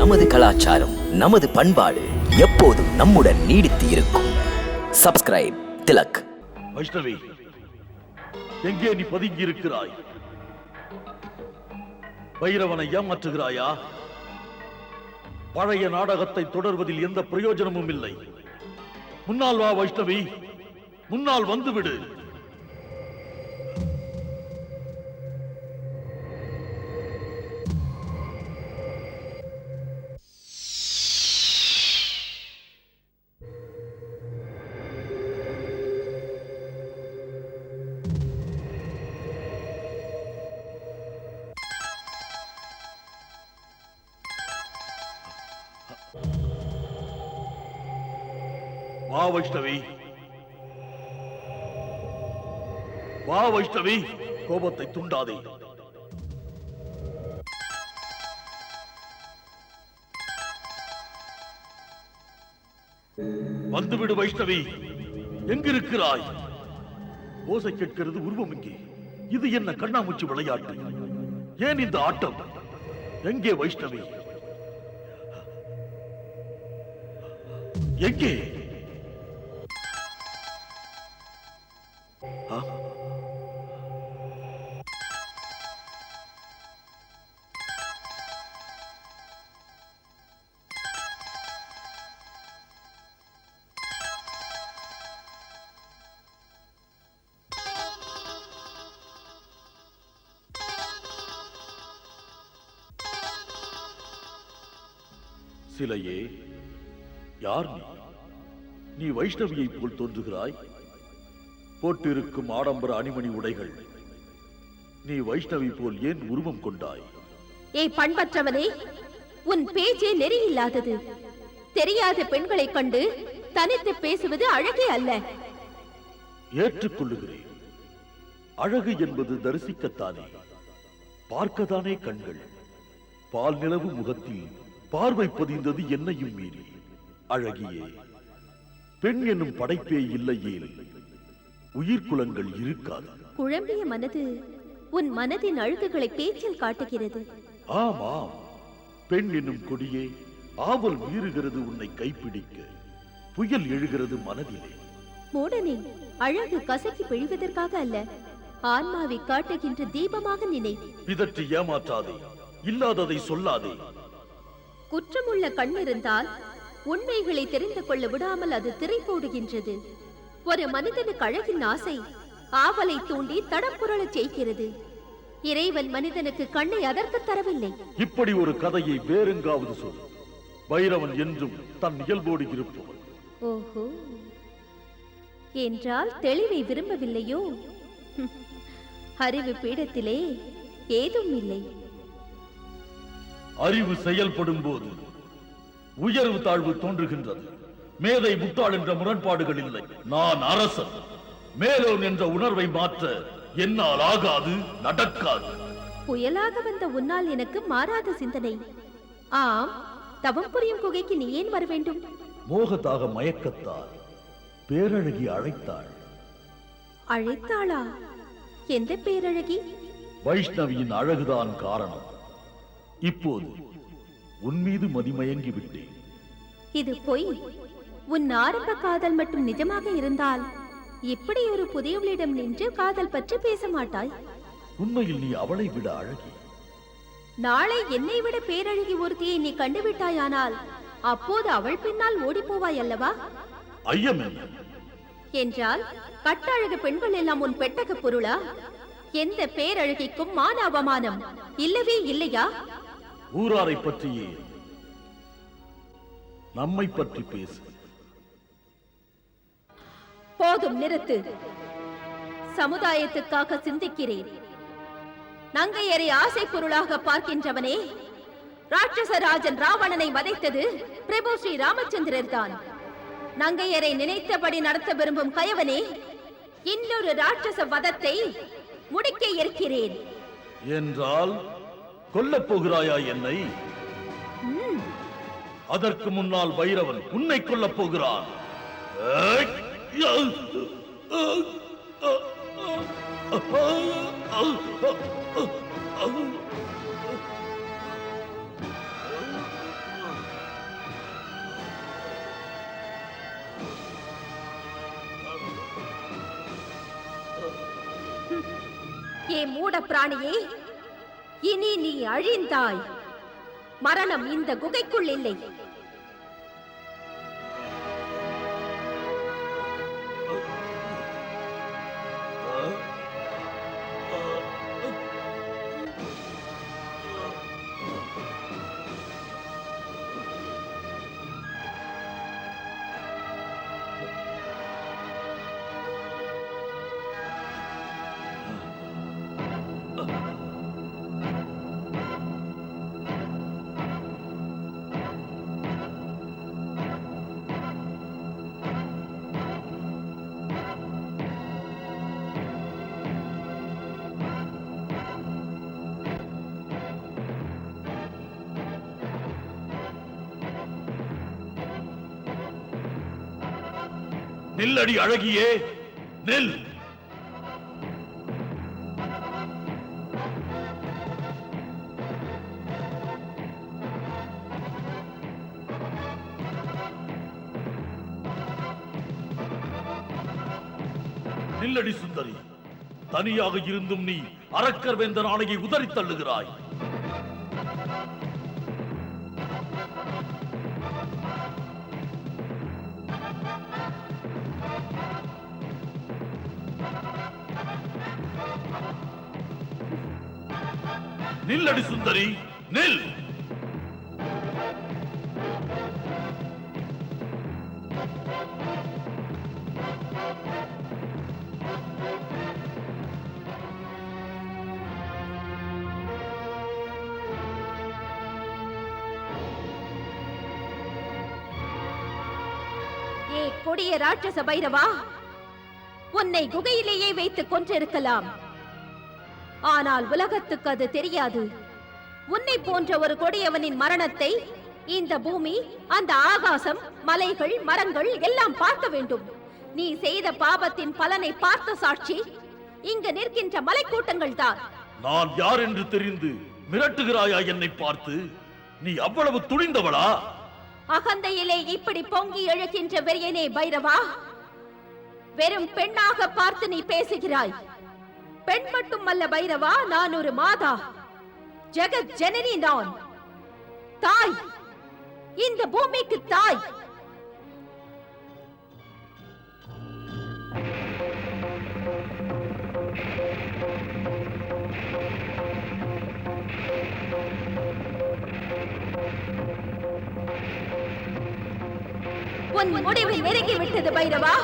நமது கலாச்சாரம் நமது பண்பாடு எப்போதும் நம்முடன் நீடித்து இருக்கும். சப்ஸ்கிரைப் திலக். வைஷ்ணவி எங்கே நீ பதுங்கி இருக்கிறாய் பைரவனை ஏமாற்றுகிறாயா? பழைய நாடகத்தை தொடர்வதில் எந்த பிரயோஜனமும் இல்லை. முன்னால் வா வைஷ்ணவி முன்னால் வந்துவிடு. வா வைஷ்ணவி. வா வைஷ்ணவி கோபத்தை துண்டாதே. வந்துவிடு வைஷ்ணவி எங்கிருக்கிறாய்? ஓசை கேட்கிறது உருவம் இங்கே. இது என்ன கண்ணாமூச்சி விளையாட்டு? ஏன் இந்த ஆட்டம்? எங்கே வைஷ்ணவி? எங்கே? சிலையே யார் நீ? நீ வைஷ்ணவியைப் போல் தோன்றுகிறாய். போட்டிருக்கும் ஆடம்பர அணிமணி உடைகள் நீ வைஷ்ணவி போல் ஏன் உருவம் கொண்டாய்? ஏய் பண்பற்றவனே உன் பேச்சே நெறியில்லாதது. தெரியாத பெண்களைக் கண்டு தனித்து பேசுவது அழகே அல்ல. ஏற்றுக்கொள்ளுகிறேன் அழகு என்பது தரிசிக்கத்தானே. பார்க்கத்தானே கண்கள். பால் நிலவு முகத்தில் பார்வை பதிந்தது என்னையும் மீறி. அழகியே பெண் என்னும் படைப்பே இல்லையேல் உயிர்க்குலங்கள் இருக்காது. குழம்பிய மனது உன் மனதின் அழுகுகளை பேச்சில் காட்டுகிறது. ஆமாம் பெண் என்னும் கொடியே ஆவல் மீறுகிறது உன்னை கைப்பிடிக்க. புயல் எழுகிறது மனதிலே. மூடனே அழகு கசக்கி பிழிவதற்காக அல்ல. ஆன்மாவை காட்டுகின்ற தீபமாக நினை. பிதற்றி ஏமாற்றாதே இல்லாததை சொல்லாதே. குற்றமுள்ள கண் இருந்தால் உண்மைகளை தெரிந்து கொள்ள விடாமல் அது திரை போடுகின்றது. ஒரு மனிதனுக்கு அழகின் ஆசை ஆவலை தூண்டி தடப்புரளச் செய்கிறது. இறைவன் மனிதனுக்கு கண்ணை அதற்கு தரவில்லை. இப்படி ஒரு கதையை வேறெங்காவது சொல். பைரவன் என்றும் தன் இயல்போடு இருப்பவன் ஓஹோ. என்றால் தெளிவை விரும்பவில்லையோ? அறிவு பீடத்திலே ஏதும் இல்லை. அறிவு செயல்படும் போது உயர்வு தாழ்வு தோன்றுகின்றது. மேதை முட்டாள் என்ற முரண்பாடுகள் இல்லை. நான் அரசன். மேலோன் என்ற உணர்வை மாற்ற என்னால் ஆகாது நடக்காது. புயலாக வந்த உன்னால் எனக்கு மாறாத சிந்தனை. ஆம் தவம் புரியும் குகைக்கு நீ ஏன் வர வேண்டும்? மோகத்தாக மயக்கத்தால் பேரழகி அழைத்தாள். அழைத்தாளா? எந்த பேரழகி? வைஷ்ணவியின் அழகுதான் காரணம். இப்போது உன் மீது மதிமயங்கி விட்டேன் இது பொய். உன் ஆரம்ப காதல் மட்டும் நிஜமாக இருந்தால் இப்படி ஒரு புதியவளிடம் நின்று காதல் பற்றி பேச மாட்டாய். உண்மையில் நீ அவளை விட அழகி. நாளை என்னை விட பேரழகி ஒருத்தியை நீ கண்டுவிட்டாயானால் அப்போது அவள் பின்னால் ஓடிப் போவாய் அல்லவா? ஐயம் என்றால் கட்டழகு பெண்கள் எல்லாம் உன் பெட்டக பொருளா? எந்த பேரழகிக்கும் மான அவமானம் இல்லவே இல்லையா? ஊராரை பற்றியே. நம்மை பற்றி பேசு. போதும் நிறுத்து. சமுதாயத்துக்காக சிந்திக்கிறேன். நங்கையரை ஆசை பொருளாக பார்க்கின்றவனே ராட்சசராஜன் ராவணனை வதைத்தது பிரபு ஸ்ரீ ராமச்சந்திரர் தான். நங்கையரை நினைத்தபடி நடத்த விரும்பும் கயவனே இன்னொரு ராட்சச வதத்தை முடிக்க இருக்கிறேன் என்றால்? கொல்லப் போகிறாயா என்னை? அதற்கு முன்னால் வைரவன் உன்னை கொல்லப் போகிறான். ஏ மூட பிராணியே இனி நீ அழிந்தாய். மரணம் இந்த குகைக்குள் இல்லை. நில்லடி அழகியே நெல். நில்லடி சுந்தரி தனியாக இருந்தும் நீ அரக்கர் வேந்தன் ஆணையை உதறித் தள்ளுகிறாய். நில்லடி சுந்தரி நில். ஏ கொடிய ராட்சச பைரவா உன்னை குகையிலேயே வைத்து கொன்றிருக்கலாம். ஆனால் உலகத்துக்கு அது தெரியாது. உன்னை போன்ற ஒரு கொடியவனின் மரணத்தை இந்த பூமி அந்த ஆகாசம் மலைகள் மரங்கள் எல்லாம் பார்க்க வேண்டும். நீ செய்த பாபத்தின் பலனை பார்த்த சாட்சி இங்கு நிற்கின்ற மலைக்கூட்டங்கள் தான். நான் யார் என்று தெரிந்து மிரட்டுகிறாயா என்னை பார்த்து? நீ அவ்வளவு துணிந்தவளா? அகந்தையிலே இப்படி பொங்கி எழுகின்ற வெறியனே பைரவா வெறும் பெண்ணாக பார்த்து நீ பேசுகிறாய். பெண் மட்டுமல்ல பைரவா நான் ஒரு மாதா. ஜெகத் ஜனனி நான். தாய் இந்த பூமிக்கு தாய். உன் முடிவை நெருங்கி விட்டது பைரவா.